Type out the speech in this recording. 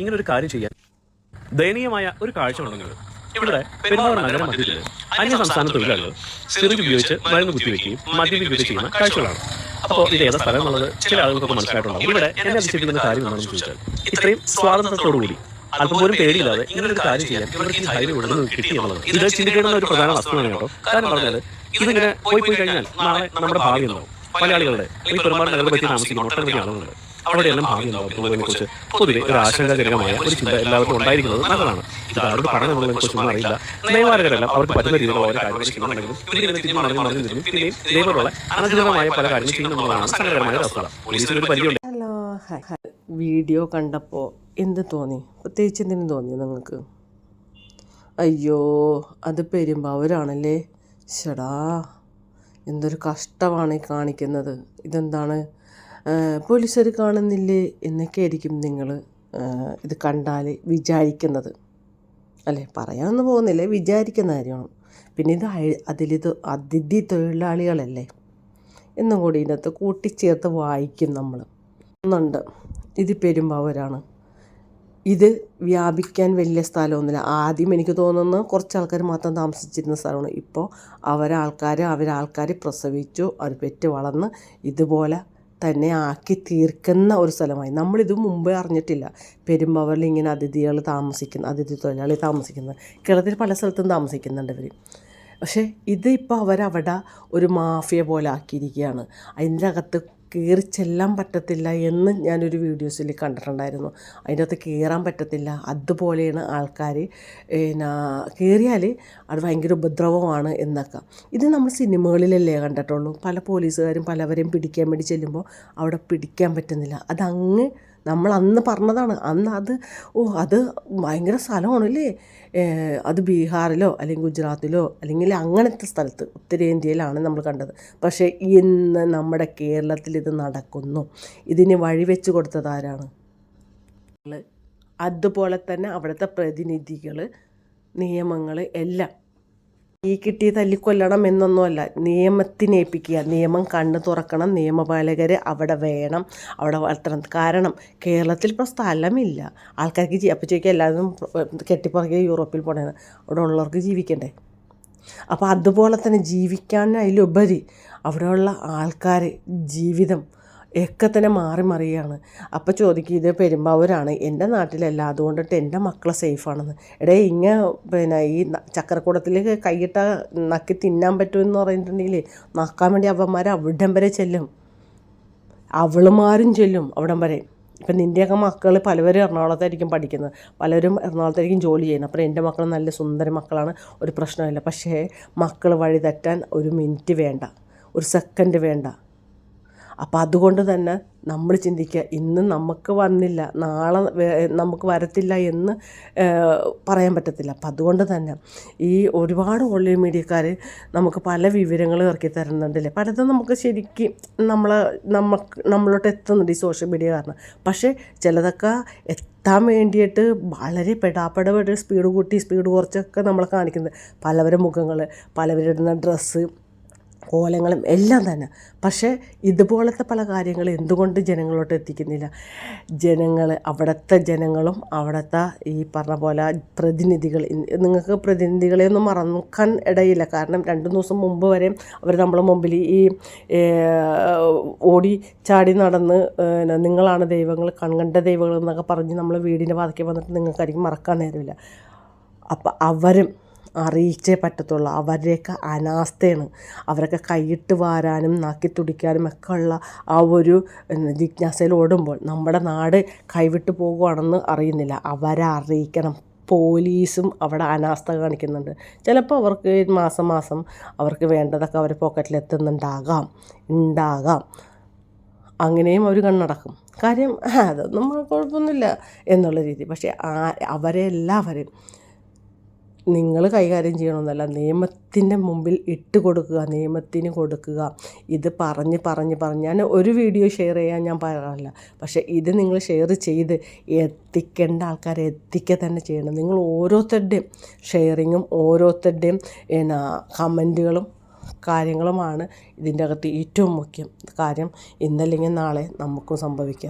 ഇങ്ങനെ ഒരു കാര്യം ചെയ്യാൻ ദയനീയമായ ഒരു കാഴ്ച ഉണ്ടെങ്കിൽ ഇവിടെ പെരുമാറ നഗര മധ്യത്തിൽ അന്യ സംസ്ഥാന തൊഴിലാളികൾ സിറിഞ്ച് ഉപയോഗിച്ച് മരുന്ന് കുത്തിവെക്കുകയും മദ്യപിക്കുകയും ചെയ്യുന്ന കാഴ്ചകളാണ്. അപ്പോൾ ഇത് ഏതാ സ്ഥലം എന്നുള്ളത് ചില ആളുകൾക്ക് മനസ്സിലായിട്ടുണ്ടാവും. ഇവിടെ എന്നെ അതിശയിപ്പിക്കുന്ന കാര്യം എന്താണെന്ന് ചോദിച്ചാൽ ഇത്രയും സ്വാതന്ത്ര്യത്തോടുകൂടി അല്പം പോലും പേടിയില്ലാതെ ഇങ്ങനെ ഒരു കാര്യം ചെയ്യാൻ ഇവർക്ക് ഈ ധൈര്യം ഇവിടെ നിന്ന് കിട്ടി എന്നുള്ളത് ഇത് ചിന്തിക്കേണ്ട ഒരു പ്രധാന വസ്തുവാണ് കേട്ടോ. കാരണം പറഞ്ഞാൽ ഇതിങ്ങനെ പോയി പോയി കഴിഞ്ഞാൽ നാളെ നമ്മുടെ ഭാവി ഉണ്ടാവും മലയാളികളുടെ ഈ പെരുമാറ്റം നഗരത്തെ പറ്റി താമസിക്കുന്ന. ഒട്ടനവധി ആളുകളുണ്ട്. അവിടെയെല്ലാം ഭാവി ഉണ്ടാവും എന്നുള്ളതിനെ കുറിച്ച് പൊതുവെ ഒരു ആശങ്കാജനകമായ ഒരു ചിന്ത എല്ലാവർക്കും ഉണ്ടായിരിക്കുന്നത് നല്ലതാണ് ഇത് ആരോട് പറഞ്ഞു എന്നുള്ളതിനെ കുറിച്ചൊന്നും അറിയില്ല. നെയ്മാരകരെല്ലാം അവർക്ക് പറ്റുന്ന രീതിയിലുള്ള ഓരോ കാര്യങ്ങൾ ചെയ്യുന്നുണ്ടെങ്കിലും ഇവരിങ്ങനെ തിരിഞ്ഞു മറിഞ്ഞു മറിഞ്ഞു തിരിഞ്ഞു പിന്നെയും ഇതേപോലുള്ള അനധികൃതമായ പല കാര്യങ്ങൾ സങ്കടകരമായ പരിധിയുണ്ട്. ഹലോ വീഡിയോ കണ്ടപ്പോൾ എന്ത് തോന്നി? പ്രത്യേകിച്ച് എന്തിനു തോന്നി നിങ്ങൾക്ക്? അയ്യോ അത് പെരുമ്പാവൂരാണല്ലേ? ശടാ എന്തൊരു കഷ്ടമാണ് ഈ കാണിക്കുന്നത്. ഇതെന്താണ്? പോലീസുകാർ കാണുന്നില്ലേ എന്നൊക്കെ ആയിരിക്കും നിങ്ങൾ ഇത് കണ്ടാൽ വിചാരിക്കുന്നത്. അല്ലേ? പറയാനൊന്നും പോകുന്നില്ലേ വിചാരിക്കുന്ന കാര്യമാണ്. പിന്നെ ഇത് അതിലിത് അതിഥി തൊഴിലാളികളല്ലേ? എന്നും കൂടി ഇതിനകത്ത് കൂട്ടിച്ചേർത്ത് വായിക്കും നമ്മൾ ഒന്നുണ്ട്. ഇത് പെരുമ്പാവൂരാണ്. ഇത് വ്യാപിക്കാൻ വലിയ സ്ഥലമൊന്നുമില്ല. ആദ്യം എനിക്ക് തോന്നുന്നു കുറച്ച് ആൾക്കാർ മാത്രം താമസിച്ചിരുന്ന സ്ഥലമാണ്. ഇപ്പോൾ അവരാൾക്കാർ അവരാൾക്കാർ പ്രസവിച്ചു അവർ പെറ്റ് വളർന്ന് ഇതുപോലെ തന്നെ ആക്കി തീർക്കുന്ന ഒരു സ്ഥലമായി. നമ്മളിത് മുമ്പേ അറിഞ്ഞിട്ടില്ല. പെരുമ്പാവൂരിൽ ഇങ്ങനെ അതിഥികൾ താമസിക്കുന്ന അതിഥി തൊഴിലാളി താമസിക്കുന്നത് കേരളത്തിൽ പല സ്ഥലത്തും താമസിക്കുന്നുണ്ട് ഇവർ പക്ഷേ ഇത് അവരവിടെ ഒരു മാഫിയ പോലെ ആക്കിയിരിക്കുകയാണ്. അതിന്റെ അകത്ത് കയറി ചെല്ലാൻ പറ്റത്തില്ല എന്ന് ഞാനൊരു വീഡിയോസിൽ കണ്ടിട്ടുണ്ടായിരുന്നു. അതിന്റെ അകത്ത് കയറാൻ പറ്റത്തില്ല. അതുപോലെയാണ് ആൾക്കാർ പിന്നെ കയറിയാൽ അത് ഭയങ്കര ഉപദ്രവമാണ് എന്നൊക്കെ. ഇത് നമ്മൾ സിനിമകളിലല്ലേ കണ്ടിട്ടുള്ളൂ. പല പോലീസുകാരും പലവരെയും പിടിക്കാൻ വേണ്ടി ചെല്ലുമ്പോൾ അവിടെ പിടിക്കാൻ പറ്റുന്നില്ല. അതങ്ങ് നമ്മൾ അന്ന് പറഞ്ഞതാണ്. അന്ന് അത് ഓ അത് ഭയങ്കര സ്ഥലമാണല്ലേ? അത് ബീഹാറിലോ അല്ലെങ്കിൽ ഗുജറാത്തിലോ അല്ലെങ്കിൽ അങ്ങനത്തെ സ്ഥലത്ത് ഉത്തരേന്ത്യയിലാണ് നമ്മൾ കണ്ടത്. പക്ഷേ ഇന്ന് നമ്മുടെ കേരളത്തിൽ ഇത് നടക്കുന്നു. ഇതിന് വഴിവെച്ച് കൊടുത്തത് ആരാണ്? അതുപോലെ തന്നെ അവിടുത്തെ പ്രതിനിധികൾ നിയമങ്ങൾ എല്ലാം ഈ കിട്ടിയ തല്ലിക്കൊല്ലണം എന്നൊന്നുമല്ല. നിയമത്തിനെ ഏൽപ്പിക്കുക. നിയമം കണ്ണ് തുറക്കണം. നിയമപാലകർ അവിടെ വേണം. അവിടെ വളർത്തണം. കാരണം കേരളത്തിൽ ഇപ്പോൾ സ്ഥലമില്ല. ആൾക്കാർക്ക് ജീ അപ്പോൾ ചോദിക്കുക എല്ലാവരും കെട്ടിപ്പറക്കി യൂറോപ്പിൽ പോണേന്ന്. അവിടെ ഉള്ളവർക്ക് ജീവിക്കണ്ടേ? അപ്പോൾ അതുപോലെ തന്നെ ജീവിക്കാൻ അതിലുപരി അവിടെയുള്ള ആൾക്കാർ ജീവിതം ഒക്കെ തന്നെ മാറി മറിയാണ്. അപ്പോൾ ചോദിക്കും ഇത് പെരുമ്പാവൂരാണ്. എന്റെ നാട്ടിലല്ല. അതുകൊണ്ടിട്ട് എന്റെ മക്കളെ സേഫാണെന്ന്. എടേ ഇങ്ങ പിന്നെ ഈ ചക്രക്കൂടത്തിൽ കൈയിട്ട നക്കി തിന്നാൻ പറ്റുമെന്ന് പറഞ്ഞിട്ടുണ്ടെങ്കിൽ നക്കാൻ വേണ്ടി അവന്മാർ അവിടം വരെ ചെല്ലും. അവളുമാരും ചെല്ലും അവിടം വരെ. ഇപ്പം നിന്റെയൊക്കെ മക്കൾ പലവരും എറണാകുളത്തായിരിക്കും പഠിക്കുന്നത്. പലരും എറണാകുളത്തായിരിക്കും ജോലി ചെയ്യുന്നത്. അപ്പോൾ എന്റെ മക്കൾ നല്ല സുന്ദര മക്കളാണ്. ഒരു പ്രശ്നമില്ല പക്ഷേ മക്കൾ വഴി തെറ്റാൻ ഒരു മിനിറ്റ് വേണ്ട. ഒരു സെക്കൻഡ് വേണ്ട. അപ്പോൾ അതുകൊണ്ട് തന്നെ നമ്മൾ ചിന്തിക്കുക ഇന്ന് നമുക്ക് വന്നില്ല നാളെ നമുക്ക് വരത്തില്ല എന്ന് പറയാൻ പറ്റത്തില്ല. അപ്പം അതുകൊണ്ട് തന്നെ ഈ ഒരുപാട് ഓൺലൈൻ മീഡിയക്കാർ നമുക്ക് പല വിവരങ്ങൾ ഇറക്കി തരുന്നുണ്ടല്ലേ? പലതും നമുക്ക് ശരിക്കും നമ്മളെ നമുക്ക് നമ്മളോട്ട് എത്തുന്നുണ്ട് ഈ സോഷ്യൽ മീഡിയ കാരണം. പക്ഷേ ചിലതൊക്കെ എത്താൻ വേണ്ടിയിട്ട് വളരെ പെടാപ്പെടപെട്ട് സ്പീഡ് കൂട്ടി സ്പീഡ് കുറച്ചൊക്കെ നമ്മൾ കാണിക്കുന്നത് പലവരുടെ മുഖങ്ങൾ പലവരിടുന്ന ഡ്രസ്സ് കോലങ്ങളും എല്ലാം തന്നെ. പക്ഷേ ഇതുപോലത്തെ പല കാര്യങ്ങൾ എന്തുകൊണ്ട് ജനങ്ങളോട്ട് എത്തിക്കുന്നില്ല? ജനങ്ങൾ അവിടുത്തെ ജനങ്ങളും അവിടുത്തെ ഈ പറഞ്ഞ പോലെ പ്രതിനിധികൾ നിങ്ങൾക്ക് പ്രതിനിധികളെ ഒന്നും മറക്കാൻ ഇടയില്ല. കാരണം രണ്ട് ദിവസം മുമ്പ് വരെ അവർ നമ്മളെ മുമ്പിൽ ഈ ഓടി ചാടി നടന്ന് നിങ്ങളാണ് ദൈവങ്ങൾ കൺകണ്ട ദൈവങ്ങൾ എന്നൊക്കെ പറഞ്ഞ് നമ്മൾ വീടിന്റെ വാതിക്കെ വന്നിട്ട് നിങ്ങൾക്കായിരിക്കും മറക്കാൻ നേരമില്ല. അപ്പം അവരും അറിയിച്ചേ പറ്റത്തുള്ളൂ. അവരുടെയൊക്കെ അനാസ്ഥയാണ്. അവരൊക്കെ കൈയിട്ട് വാരാനും നാക്കി തുടിക്കാനും ഒക്കെ ഉള്ള ആ ഒരു ജിജ്ഞാസയിൽ ഓടുമ്പോൾ നമ്മുടെ നാട് കൈവിട്ട് പോകുവാണെന്ന് അറിയുന്നില്ല. അവരെ അറിയിക്കണം. പോലീസും അവിടെ അനാസ്ഥ കാണിക്കുന്നുണ്ട്. ചിലപ്പോൾ അവർക്ക് മാസം മാസം അവർക്ക് വേണ്ടതൊക്കെ അവർ പോക്കറ്റിൽ എത്തുന്നുണ്ടാകാം. ഉണ്ടാകാം. അങ്ങനെയും അവർ കണ്ണടക്കും. കാര്യം അതൊന്നും കുഴപ്പമൊന്നുമില്ല എന്നുള്ള രീതി. പക്ഷേ ആ അവരെ നിങ്ങൾ കൈകാര്യം ചെയ്യണമെന്നല്ല നിയമത്തിന്റെ മുമ്പിൽ ഇട്ട് കൊടുക്കുക നിയമത്തിന് കൊടുക്കുക. ഇത് പറഞ്ഞ് പറഞ്ഞ് പറഞ്ഞ് ഞാൻ ഒരു വീഡിയോ ഷെയർ ചെയ്യാൻ ഞാൻ പറയാറില്ല പക്ഷേ ഇത് നിങ്ങൾ ഷെയർ ചെയ്ത് എത്തിക്കേണ്ട ആൾക്കാരെ എത്തിക്കുക തന്നെ ചെയ്യണം. നിങ്ങൾ ഓരോരുത്തരുടെയും ഷെയറിങ്ങും ഓരോരുത്തരുടെയും എന്നാ കമന്റുകളും കാര്യങ്ങളുമാണ് ഇതിന്റെ അകത്ത് ഏറ്റവും മുഖ്യം. കാര്യം ഇന്നല്ലെങ്കിൽ നാളെ നമുക്കും സംഭവിക്കാം.